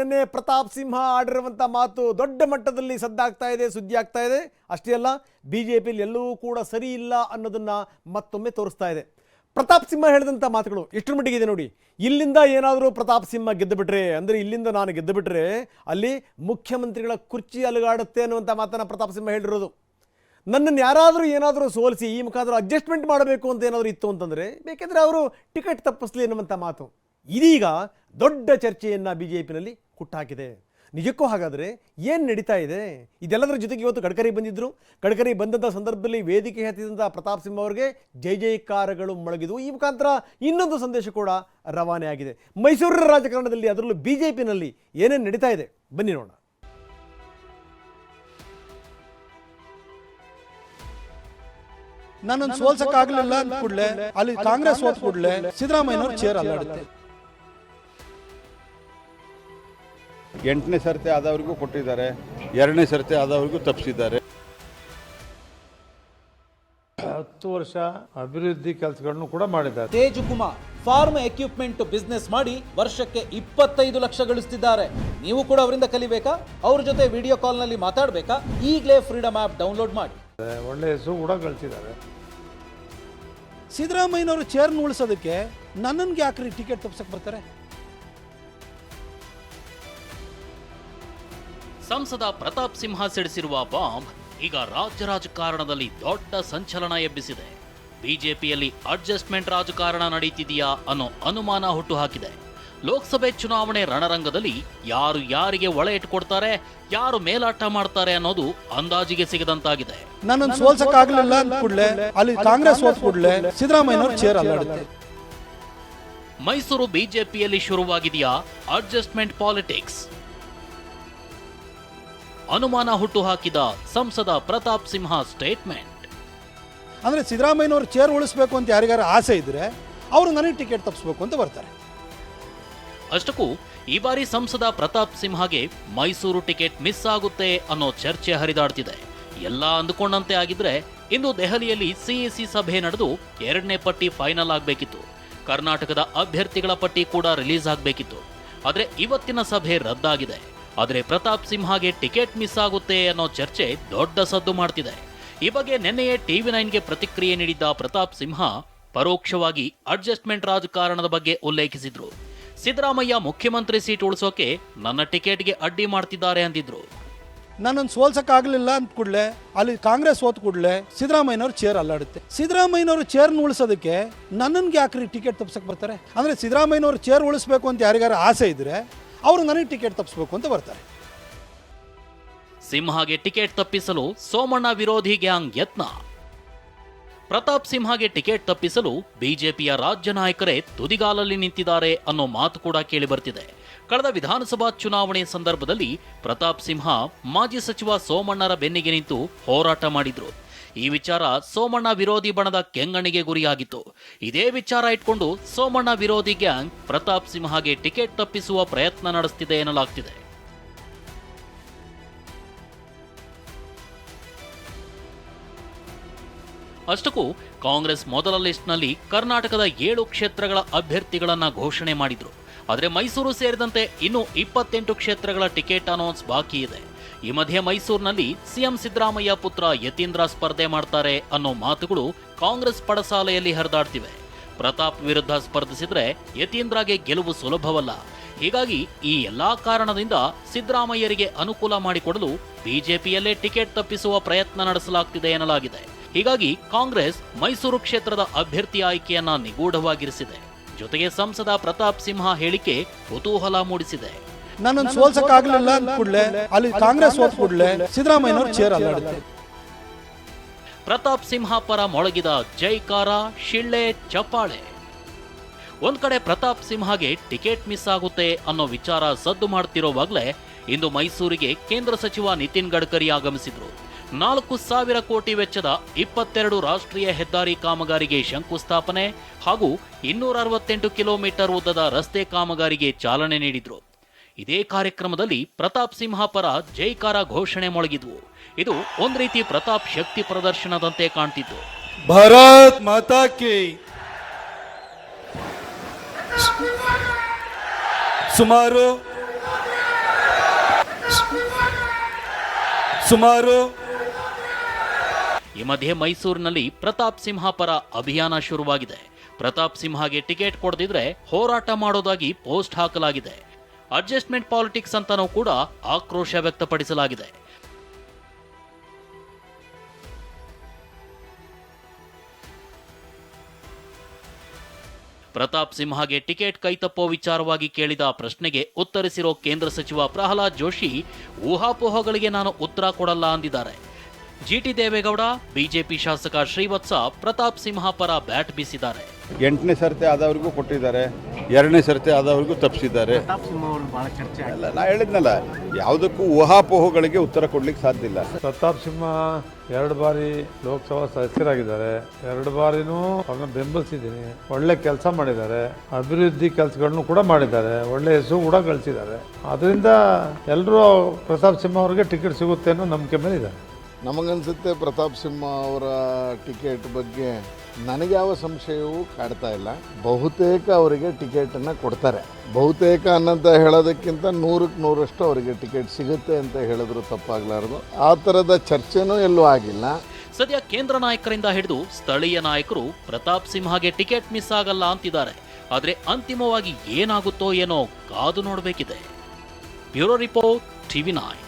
ನಿನ್ನೆ ಪ್ರತಾಪ್ ಸಿಂಹ ಆಡಿರುವಂಥ ಮಾತು ದೊಡ್ಡ ಮಟ್ಟದಲ್ಲಿ ಸದ್ದಾಗ್ತಾ ಇದೆ, ಸುದ್ದಿ ಆಗ್ತಾ ಇದೆ. ಅಷ್ಟೇ ಅಲ್ಲ ಬಿ ಜೆ ಪಿಯಲ್ಲಿ ಎಲ್ಲವೂ ಕೂಡ ಸರಿ ಇಲ್ಲ ಅನ್ನೋದನ್ನು ಮತ್ತೊಮ್ಮೆ ತೋರಿಸ್ತಾ ಇದೆ. ಪ್ರತಾಪ್ ಸಿಂಹ ಹೇಳಿದಂಥ ಮಾತುಗಳು ಎಷ್ಟರ ಮಟ್ಟಿಗೆ ಇದೆ ನೋಡಿ. ಇಲ್ಲಿಂದ ಏನಾದರೂ ಪ್ರತಾಪ್ ಸಿಂಹ ಗೆದ್ದುಬಿಟ್ರೆ, ಅಂದರೆ ಇಲ್ಲಿಂದ ನಾನು ಗೆದ್ದು ಬಿಟ್ರೆ ಅಲ್ಲಿ ಮುಖ್ಯಮಂತ್ರಿಗಳ ಕುರ್ಚಿ ಅಲುಗಾಡುತ್ತೆ ಅನ್ನುವಂಥ ಮಾತನ್ನು ಪ್ರತಾಪ್ ಸಿಂಹ ಹೇಳಿರೋದು. ನನ್ನನ್ನು ಯಾರಾದರೂ ಏನಾದರೂ ಸೋಲಿಸಿ, ಈ ಮುಖಾಂತರ ಅಡ್ಜಸ್ಟ್ಮೆಂಟ್ ಮಾಡಬೇಕು ಅಂತ ಏನಾದರೂ ಇತ್ತು ಅಂತಂದರೆ, ಬೇಕೆಂದರೆ ಅವರು ಟಿಕೆಟ್ ತಪ್ಪಿಸ್ಲಿ ಎನ್ನುವಂಥ ಮಾತು. ಇದೀಗ ದೊಡ್ಡ ಚರ್ಚೆಯನ್ನು ಬಿ ಜೆ ಪಿನಲ್ಲಿ ಹುಟ್ಟಾಕಿದೆ ನಿಜಕ್ಕೂ ಹಾಗಾದರೆ ಏನು ನಡೀತಾ ಇದೆ? ಇದೆಲ್ಲದರ ಜೊತೆಗೆ ಇವತ್ತು ಗಡ್ಕರಿ ಬಂದಿದ್ದರು ಗಡ್ಕರಿ ಬಂದಂಥ ಸಂದರ್ಭದಲ್ಲಿ ವೇದಿಕೆ ಹತ್ತಿದಂಥ ಪ್ರತಾಪ್ ಸಿಂಹ ಅವರಿಗೆ ಜೈ ಜೈಕಾರಗಳು ಮೊಳಗಿದವು. ಈ ಮುಖಾಂತರ ಇನ್ನೊಂದು ಸಂದೇಶ ಕೂಡ ರವಾನೆ ಆಗಿದೆ. ಮೈಸೂರಿನ ರಾಜಕಾರಣದಲ್ಲಿ ಅದರಲ್ಲೂ ಬಿ ಜೆ ಪಿನಲ್ಲಿ ಏನೇನು ನಡೀತಾ ಇದೆ? ಬನ್ನಿ ನೋಡೋಣ. ನನ್ನನ್ನು ಸೋಲ್ಸಕ್ ಆಗ್ಲಿಲ್ಲ ಕೂಡಲೇ ಅಲ್ಲಿ ಕಾಂಗ್ರೆಸ್ ಹೋದ್ ಕೂಡಲೇ ಸಿದ್ದರಾಮಯ್ಯನವ್ರು ಚೇರ್ ಅಲ್ಲಾಡುತ್ತೆ. ಎಂಟನೇ ಸರ್ತಿ ಆದವರಿಗೂ ಕೊಟ್ಟಿದ್ದಾರೆ ಎರಡನೇ ಸರ್ತಿ ಆದವರಿಗೂ ತಪ್ಪಿಸಿದ್ದಾರೆ. ಹತ್ತು ವರ್ಷ ಅಭಿವೃದ್ಧಿ ಕೆಲಸಗಳನ್ನು ಕೂಡ ಮಾಡಿದ್ದಾರೆ. ತೇಜುಕುಮಾರ್ ಫಾರ್ಮ್ ಎಕ್ವಿಪ್ಮೆಂಟ್ ಬಿಸ್ನೆಸ್ ಮಾಡಿ ವರ್ಷಕ್ಕೆ ಇಪ್ಪತ್ತೈದು ಲಕ್ಷ ಗಳಿಸ್ತಿದ್ದಾರೆ. ನೀವು ಕೂಡ ಅವರಿಂದ ಕಲಿಬೇಕಾ? ಅವ್ರ ಜೊತೆ ವಿಡಿಯೋ ಕಾಲ್ನಲ್ಲಿ ಮಾತಾಡಬೇಕಾ? ಈಗಲೇ ಫ್ರೀಡಮ್ ಆ್ಯಪ್ ಡೌನ್ಲೋಡ್ ಮಾಡಿ. ಒಳ್ಳೆ ಹೆಸರು ಕೂಡ ಗಳಿಸಿದ್ದಾರೆ. ಸಿದ್ದರಾಮಯ್ಯನವರು ಚೇರ್ನ ಉಳಿಸೋದಕ್ಕೆ ನನ್ನನ್ಗೆ ಯಾಕ್ರಿ ಟಿಕೆಟ್ ತಪ್ಸಕ್ ಬರ್ತಾರೆ? ಸಂಸದ ಪ್ರತಾಪ್ ಸಿಂಹ ಸಿಡಿಸಿರುವ ಬಾಂಬ್ ಈಗ ರಾಜ್ಯ ರಾಜಕಾರಣದಲ್ಲಿ ದೊಡ್ಡ ಸಂಚಲನ ಎಬ್ಬಿಸಿದೆ. ಬಿಜೆಪಿಯಲ್ಲಿ ಅಡ್ಜಸ್ಟ್ಮೆಂಟ್ ರಾಜಕಾರಣ ನಡೀತಿದೆಯಾ ಅನ್ನೋ ಅನುಮಾನ ಹುಟ್ಟುಹಾಕಿದೆ. ಲೋಕಸಭೆ ಚುನಾವಣೆ ರಣರಂಗದಲ್ಲಿ ಯಾರು ಯಾರಿಗೆ ಒಳ ಇಟ್ಕೊಡ್ತಾರೆ ಯಾರು ಮೇಲಾಟ ಮಾಡ್ತಾರೆ ಅನ್ನೋದು ಅಂದಾಜಿಗೆ ಸಿಗದಂತಾಗಿದೆ. ನನ್ನನ್ನು ಸೋಲ್ಸಕ್ಕಾಗಲಿಲ್ಲ ಅಂದ್ಕೂಡ್ಲೆ ಅಂದ ಕೂಡಲೇ ಅಲ್ಲಿ ಕಾಂಗ್ರೆಸ್ ಕೂಡಲೇ ಸಿದ್ದರಾಮಯ್ಯನವ್ರು ಚೇರ್ ಅಲ್ಲಾಡುತ್ತೆ. ಮೈಸೂರು ಬಿಜೆಪಿಯಲ್ಲಿ ಶುರುವಾಗಿದೆಯಾ ಅಡ್ಜಸ್ಟ್ಮೆಂಟ್ ಪಾಲಿಟಿಕ್ಸ್? ಅನುಮಾನ ಹುಟ್ಟುಹಾಕಿದ ಸಂಸದ ಪ್ರತಾಪ್ ಸಿಂಹ ಸ್ಟೇಟ್ಮೆಂಟ್ ಅಂದ್ರೆ ಸಿದ್ದರಾಮಯ್ಯನವರು ಚೇರ್ ಉಳಿಸ್ಬೇಕು ಅಂತ ಯಾರಿಗಾರ ಆಸೆ ಇದ್ರೆ ಅವರು ನನಗೆ ಟಿಕೆಟ್ ತಪ್ಪಿಸ್ಬೇಕು ಅಂತ ಬರ್ತಾರೆ. ಅಷ್ಟಕ್ಕೂ ಈ ಬಾರಿ ಸಂಸದ ಪ್ರತಾಪ್ ಸಿಂಹಗೆ ಮೈಸೂರು ಟಿಕೆಟ್ ಮಿಸ್ ಆಗುತ್ತೆ ಅನ್ನೋ ಚರ್ಚೆ ಹರಿದಾಡ್ತಿದೆ. ಎಲ್ಲ ಅಂದುಕೊಂಡಂತೆ ಆಗಿದ್ರೆ ಇಂದು ದೆಹಲಿಯಲ್ಲಿ ಸಿಎಸಿ ಸಭೆ ನಡೆದು ಎರಡನೇ ಪಟ್ಟಿ ಫೈನಲ್ ಆಗಬೇಕಿತ್ತು. ಕರ್ನಾಟಕದ ಅಭ್ಯರ್ಥಿಗಳ ಪಟ್ಟಿ ಕೂಡ ರಿಲೀಸ್ ಆಗಬೇಕಿತ್ತು. ಆದರೆ ಇವತ್ತಿನ ಸಭೆ ರದ್ದಾಗಿದೆ. ಆದರೆ ಪ್ರತಾಪ್ ಸಿಂಹಗೆ ಟಿಕೆಟ್ ಮಿಸ್ ಆಗುತ್ತೆ ಅನ್ನೋ ಚರ್ಚೆ ದೊಡ್ಡ ಸದ್ದು ಮಾಡ್ತಿದೆ. ಈ ಬಗ್ಗೆ ನಿನ್ನೆಯೇ ಟಿವಿ ನೈನ್ಗೆ ಪ್ರತಿಕ್ರಿಯೆ ನೀಡಿದ್ದ ಪ್ರತಾಪ್ ಸಿಂಹ ಪರೋಕ್ಷವಾಗಿ ಅಡ್ಜಸ್ಟ್ಮೆಂಟ್ ರಾಜಕಾರಣದ ಬಗ್ಗೆ ಉಲ್ಲೇಖಿಸಿದ್ರು. ಸಿದ್ದರಾಮಯ್ಯ ಮುಖ್ಯಮಂತ್ರಿ ಸೀಟ್ ಉಳಿಸೋಕೆ ನನ್ನ ಟಿಕೆಟ್ಗೆ ಅಡ್ಡಿ ಮಾಡ್ತಿದ್ದಾರೆ ಅಂದಿದ್ರು. ನನ್ನನ್ನು ಸೋಲ್ಸಕ್ಕಾಗಲಿಲ್ಲ ಅಂತ ಕೂಡಲೇ ಅಲ್ಲಿ ಕಾಂಗ್ರೆಸ್ ಹೋದ ಕೂಡಲೇ ಸಿದ್ದರಾಮಯ್ಯನವ್ರು ಚೇರ್ ಅಲ್ಲಾಡುತ್ತೆ. ಸಿದ್ದರಾಮಯ್ಯನವರು ಚೇರ್ನ ಉಳಿಸೋದಕ್ಕೆ ನನ್ನನ್ಗೆ ಯಾಕ್ರಿ ಟಿಕೆಟ್ ತಪ್ಸಕ್ಕೆ ಬರ್ತಾರೆ? ಅಂದರೆ ಸಿದ್ದರಾಮಯ್ಯನವರು ಚೇರ್ ಉಳಿಸ್ಬೇಕು ಅಂತ ಯಾರಿಗಾರು ಆಸೆ ಇದ್ರೆ ಅವರು ನನಗೆ ಟಿಕೆಟ್ ತಪ್ಪಿಸ್ಬೇಕು ಅಂತ ಬರ್ತಾರೆ. ಸಿಂಹಗೆ ಟಿಕೆಟ್ ತಪ್ಪಿಸಲು ಸೋಮಣ್ಣ ವಿರೋಧಿ ಗ್ಯಾಂಗ್ ಯತ್ನ. ಪ್ರತಾಪ್ ಸಿಂಹಗೆ ಟಿಕೆಟ್ ತಪ್ಪಿಸಲು ಬಿಜೆಪಿಯ ರಾಜ್ಯ ನಾಯಕರೇ ತುದಿಗಾಲಲ್ಲಿ ನಿಂತಿದ್ದಾರೆ ಅನ್ನೋ ಮಾತು ಕೂಡ ಕೇಳಿಬರ್ತಿದೆ ಕಳೆದ ವಿಧಾನಸಭಾ ಚುನಾವಣೆ ಸಂದರ್ಭದಲ್ಲಿ ಪ್ರತಾಪ್ ಸಿಂಹ ಮಾಜಿ ಸಚಿವ ಸೋಮಣ್ಣರ ಬೆನ್ನಿಗೆ ನಿಂತು ಹೋರಾಟ ಮಾಡಿದ್ರು. ಈ ವಿಚಾರ ಸೋಮಣ್ಣ ವಿರೋಧಿ ಬಣದ ಕೆಂಗಣಿಗೆ ಗುರಿಯಾಗಿತ್ತು. ಇದೇ ವಿಚಾರ ಇಟ್ಕೊಂಡು ಸೋಮಣ್ಣ ವಿರೋಧಿ ಗ್ಯಾಂಗ್ ಪ್ರತಾಪ್ ಸಿಂಹಗೆ ಟಿಕೆಟ್ ತಪ್ಪಿಸುವ ಪ್ರಯತ್ನ ನಡೆಸ್ತಿದೆ ಎನ್ನಲಾಗ್ತಿದೆ. ಅಷ್ಟಕ್ಕೂ ಕಾಂಗ್ರೆಸ್ ಮೊದಲ ಲಿಸ್ಟ್ನಲ್ಲಿ ಕರ್ನಾಟಕದ ಏಳು ಕ್ಷೇತ್ರಗಳ ಅಭ್ಯರ್ಥಿಗಳನ್ನು ಘೋಷಣೆ ಮಾಡಿದ್ರು. ಆದರೆ ಮೈಸೂರು ಸೇರಿದಂತೆ ಇನ್ನು ಇಪ್ಪತ್ತೆಂಟು ಕ್ಷೇತ್ರಗಳ ಟಿಕೆಟ್ ಅನೌನ್ಸ್ ಬಾಕಿ ಇದೆ. ಈ ಮಧ್ಯೆ ಮೈಸೂರಿನಲ್ಲಿ ಸಿಎಂ ಸಿದ್ದರಾಮಯ್ಯ ಪುತ್ರ ಯತೀಂದ್ರ ಸ್ಪರ್ಧೆ ಮಾಡ್ತಾರೆ ಅನ್ನೋ ಮಾತುಗಳು ಕಾಂಗ್ರೆಸ್ ಪಡಸಾಲೆಯಲ್ಲಿ ಹರಿದಾಡ್ತಿವೆ. ಪ್ರತಾಪ್ ವಿರುದ್ಧ ಸ್ಪರ್ಧಿಸಿದ್ರೆ ಯತೀಂದ್ರಗೆ ಗೆಲುವು ಸುಲಭವಲ್ಲ. ಹೀಗಾಗಿ ಈ ಎಲ್ಲಾ ಕಾರಣದಿಂದ ಸಿದ್ದರಾಮಯ್ಯರಿಗೆ ಅನುಕೂಲ ಮಾಡಿಕೊಡಲು ಬಿಜೆಪಿಯಲ್ಲೇ ಟಿಕೆಟ್ ತಪ್ಪಿಸುವ ಪ್ರಯತ್ನ ನಡೆಸಲಾಗ್ತಿದೆ ಎನ್ನಲಾಗಿದೆ. ಹೀಗಾಗಿ ಕಾಂಗ್ರೆಸ್ ಮೈಸೂರು ಕ್ಷೇತ್ರದ ಅಭ್ಯರ್ಥಿ ಆಯ್ಕೆಯನ್ನ ನಿಗೂಢವಾಗಿರಿಸಿದೆ. ಜೊತೆಗೆ ಸಂಸದ ಪ್ರತಾಪ್ ಸಿಂಹ ಹೇಳಿಕೆ ಕುತೂಹಲ ಮೂಡಿಸಿದೆ. ನನ್ನನ್ನು ಸೋಲ್ಸಕ್ ಆಗ್ಲಿಲ್ಲ ಅಂದ ಕೂಡಲೇ ಅಲ್ಲಿ ಕಾಂಗ್ರೆಸ್ ಹೋದ್ ಕೂಡಲೇ ಸಿದ್ದರಾಮಯ್ಯನವ್ರು ಚೇರ್ ಅಲ್ಲಾಡುತ್ತೆ ಪ್ರತಾಪ್ ಸಿಂಹ ಪರ ಮೊಳಗಿದ ಜೈಕಾರ ಶಿಳ್ಳೆ ಚಪ್ಪಾಳೆ. ಒಂದ್ ಕಡೆ ಪ್ರತಾಪ್ ಸಿಂಹಗೆ ಟಿಕೆಟ್ ಮಿಸ್ ಆಗುತ್ತೆ ಅನ್ನೋ ವಿಚಾರ ಸದ್ದು ಮಾಡ್ತಿರೋವಾಗ್ಲೇ ಇಂದು ಮೈಸೂರಿಗೆ ಕೇಂದ್ರ ಸಚಿವ ನಿತಿನ್ ಗಡ್ಕರಿ ಆಗಮಿಸಿದ್ರು. ನಾಲ್ಕು ಸಾವಿರ ಕೋಟಿ ವೆಚ್ಚದ ಇಪ್ಪತ್ತೆರಡು ರಾಷ್ಟ್ರೀಯ ಹೆದ್ದಾರಿ ಕಾಮಗಾರಿಗೆ ಶಂಕುಸ್ಥಾಪನೆ ಹಾಗೂ ಇನ್ನೂರ ಅರವತ್ತೆಂಟು ಕಿಲೋಮೀಟರ್ ಉದ್ದದ ರಸ್ತೆ ಕಾಮಗಾರಿಗೆ ಚಾಲನೆ ನೀಡಿದ್ರು. ಇದೇ ಕಾರ್ಯಕ್ರಮದಲ್ಲಿ ಪ್ರತಾಪ್ ಸಿಂಹ ಪರ ಜೈಕಾರ ಘೋಷಣೆ ಮೊಳಗಿದ್ವು. ಇದು ಒಂದ್ ರೀತಿ ಪ್ರತಾಪ್ ಶಕ್ತಿ ಪ್ರದರ್ಶನದಂತೆ ಕಾಣ್ತಿತ್ತು. ಭಾರತ್ ಮಾತಾ ಸುಮಾರು ಸುಮಾರು ಈ ಮಧ್ಯೆ ಮೈಸೂರಿನಲ್ಲಿ ಪ್ರತಾಪ್ ಸಿಂಹ ಪರ ಅಭಿಯಾನ ಶುರುವಾಗಿದೆ. ಪ್ರತಾಪ್ ಸಿಂಹಗೆ ಟಿಕೆಟ್ ಕೊಡದಿದ್ರೆ ಹೋರಾಟ ಮಾಡೋದಾಗಿ ಪೋಸ್ಟ್ ಹಾಕಲಾಗಿದೆ. ಅಡ್ಜಸ್ಟ್ಮೆಂಟ್ ಪಾಲಿಟಿಕ್ಸ್ ಅಂತಾನೂ ಕೂಡ ಆಕ್ರೋಶ ವ್ಯಕ್ತಪಡಿಸಲಾಗಿದೆ. ಪ್ರತಾಪ್ ಸಿಂಹಗೆ ಟಿಕೆಟ್ ಕೈತಪ್ಪೋ ವಿಚಾರವಾಗಿ ಕೇಳಿದ ಪ್ರಶ್ನೆಗೆ ಉತ್ತರಿಸಿರೋ ಕೇಂದ್ರ ಸಚಿವ ಪ್ರಹ್ಲಾದ್ ಜೋಶಿ, ಊಹಾಪೋಹಗಳಿಗೆ ನಾನು ಉತ್ತರ ಕೊಡಲ್ಲ ಅಂದಿದ್ದಾರೆ. ಜಿಟಿ ದೇವೇಗೌಡ ಬಿಜೆಪಿ ಶಾಸಕ ಶ್ರೀವತ್ಸ ಪ್ರತಾಪ್ ಸಿಂಹ ಪರ ಬ್ಯಾಟ್ ಬೀಸಿದ್ದಾರೆ. ಎಂಟನೇ ಸರ್ತಿ ಆದವ್ರಿಗೂ ಕೊಟ್ಟಿದ್ದಾರೆ ಎರಡನೇ ಸರ್ತಿ ಆದವ್ರಿಗೂ ತಪ್ಪಿಸಿದ್ದಾರೆ. ಅಲ್ಲ ನಾ ಹೇಳಿದ್ನಲ್ಲ ಯಾವುದಕ್ಕೂ ಊಹಾಪೋಹಗಳಿಗೆ ಉತ್ತರ ಕೊಡ್ಲಿಕ್ಕೆ ಸಾಧ್ಯ ಇಲ್ಲ. ಪ್ರತಾಪ್ ಸಿಂಹ ಎರಡು ಬಾರಿ ಲೋಕಸಭಾ ಸದಸ್ಯರಾಗಿದ್ದಾರೆ. ಎರಡು ಬಾರಿನೂ ಅವ್ರನ್ನ ಬೆಂಬಲಿಸಿದ್ದೀನಿ. ಒಳ್ಳೆ ಕೆಲಸ ಮಾಡಿದ್ದಾರೆ. ಅಭಿವೃದ್ಧಿ ಕೆಲಸಗಳನ್ನು ಕೂಡ ಮಾಡಿದ್ದಾರೆ. ಒಳ್ಳೆ ಹೆಸರು ಕೂಡ ಗಳಿಸಿದ್ದಾರೆ. ಅದರಿಂದ ಎಲ್ಲರೂ ಪ್ರತಾಪ್ ಸಿಂಹ ಅವರಿಗೆ ಟಿಕೆಟ್ ಸಿಗುತ್ತೆ ಅನ್ನೋ ನಂಬಿಕೆ ಮೇಲೆ ಇದೆ ನಮಗನ್ಸುತ್ತೆ ಪ್ರತಾಪ್ ಸಿಂಹ ಅವರ ಟಿಕೆಟ್ ಬಗ್ಗೆ. ನನಗೆ ಯಾವ ಸಂಶಯವೂ ಕಾಡ್ತಾ ಇಲ್ಲ. ಬಹುತೇಕ ಅವರಿಗೆ ಟಿಕೆಟನ್ನು ಕೊಡ್ತಾರೆ. ಬಹುತೇಕ ಅನ್ನಂತ ಹೇಳೋದಕ್ಕಿಂತ ನೂರಕ್ಕೆ ನೂರಷ್ಟು ಅವರಿಗೆ ಟಿಕೆಟ್ ಸಿಗುತ್ತೆ ಅಂತ ಹೇಳಿದ್ರು ತಪ್ಪಾಗಲಾರ್ದು. ಆ ಥರದ ಚರ್ಚೆನೂ ಎಲ್ಲೂ ಆಗಿಲ್ಲ. ಸದ್ಯ ಕೇಂದ್ರ ನಾಯಕರಿಂದ ಹಿಡಿದು ಸ್ಥಳೀಯ ನಾಯಕರು ಪ್ರತಾಪ್ ಸಿಂಹಗೆ ಟಿಕೆಟ್ ಮಿಸ್ ಆಗಲ್ಲ ಅಂತಿದ್ದಾರೆ. ಆದರೆ ಅಂತಿಮವಾಗಿ ಏನಾಗುತ್ತೋ ಏನೋ ಕಾದು ನೋಡಬೇಕಿದೆ. Bureau report TV nine.